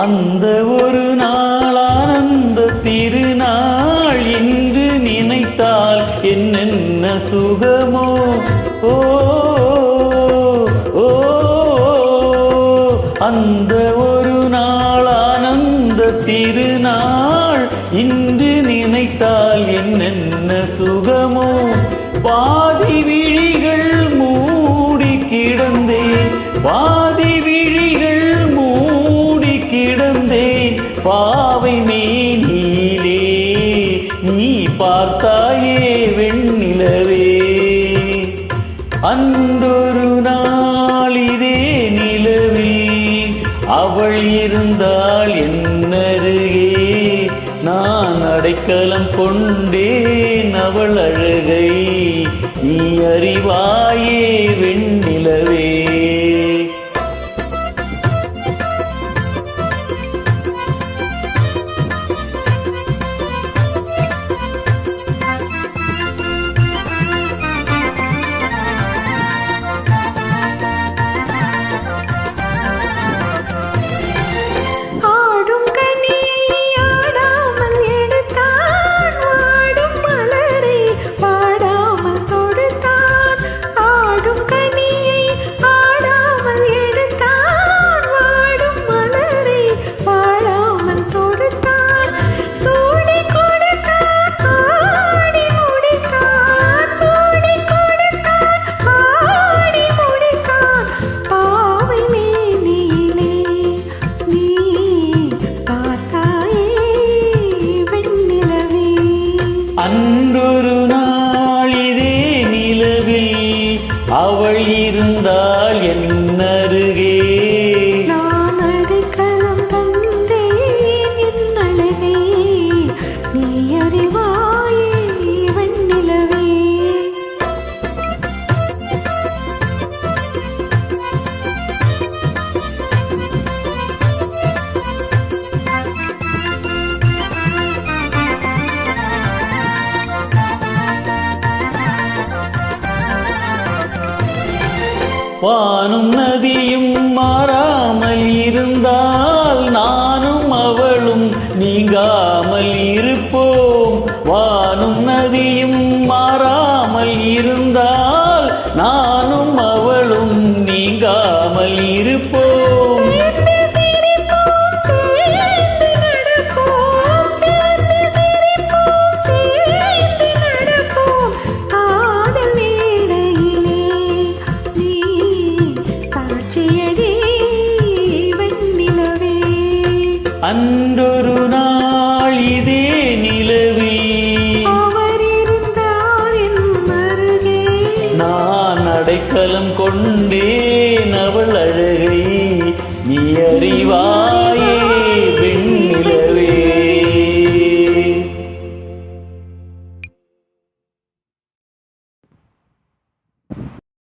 அந்த ஒரு நாளானந்த திருநாள் என்று நினைத்தால் என்னென்ன சுகமோ? ஓ அந்த ஒரு நாளானந்த திருநாள் இன்று நினைத்தால் என்னென்ன சுகமோ? பாதிவி பாவை மேனிலே நீ பார்த்தாயே வெண்ணிலவே. அன்றொரு நாள் இதே நிலவே அவள் இருந்தால் என்னருகே? நான் அடைக்கலம் கொண்டேன் அவள் அழகை நீ அறிவாயே வெண்ணிலவே. வானும் நதியும் மாறாமல் இருந்தால் நானும் அவளும் நீங்காமல் இருப்போம். வானும் நதியும் மா அன்றொரு நாள் இதே நிலவில். நான் அடைக்கலம் கொண்டேன் அவள் அழகை நீ அறிவாயே.